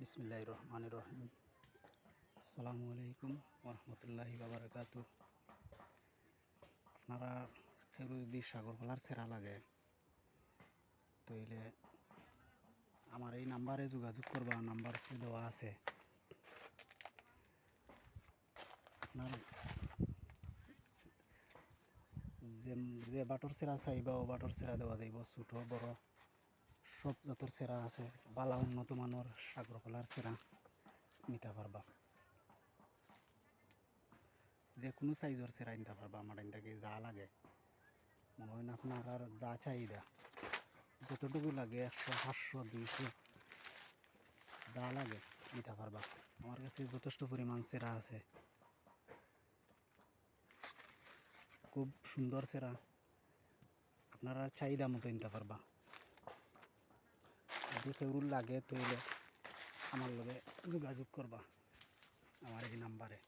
বিসমিল্লাহ রহমান রহিম। আসসালামু আলাইকুম বাবরকাত আপনারা কেউ যদি সেরা লাগে, তইলে আমার এই নাম্বারে যোগাযোগ করবা, নাম্বার দেওয়া আছে? আপনার যে যে বাটর সেরা চাইবা, ও বাটর সেরা দেওয়া দিব ছোট, বড়। সব জাতের সেরা আছে। বালা উন্নত মানের সাগর কলার সেরা নিতে পারবা। যে কোনো সাইজের সেরা নিতে পারবা, আমার থেকে যা লাগে। মনে হয় না আপনার আর যা চাহিদা। যতটুকু লাগে একশো পাঁচশো দুইশো, যা লাগে নিতে পারবা। আমার কাছে যথেষ্ট পরিমাণ সেরা আছে। খুব সুন্দর সেরা। আপনারা চাহিদা মতো নিতে পারবা। যদি কেউর লাগে তৈলে আমার লগে যোগাযোগ করবা আমার এই নাম্বারে।